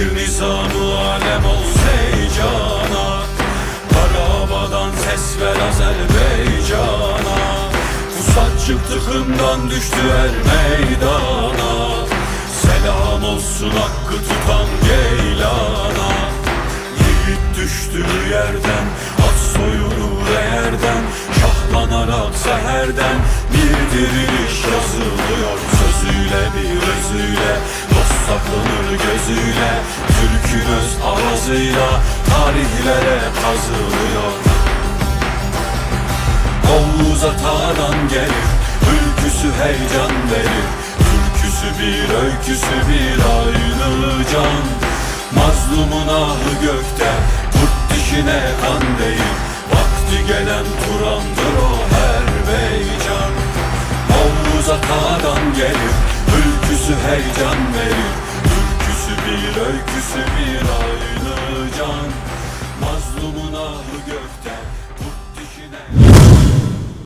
Getir nizamı alem ol heyecana Karabadan ses ver Azerbaycan'a Pusat çıktı hımdan düştü el meydana. Selam olsun hakkı tutan Geylana. Yiğit düştüğü yerden At soyulur eğerden Şahlanarak seherden Bir diriliş yazılıyor. Sözüyle bir özüyle Türk'ün öz ağzıyla Tarihlere kazılıyor. Oğuz Ata'dan gelir Ülküsü heyecan verir. Türküsü bir öyküsü bir aynı can Mazlumun ahı gökte Kurt dişine kan değil. Vakti gelen Turan'dır o her beycan. Oğuz Ata'dan gelir Ülküsü heyecan verir Allah'ı gökten tut dişine.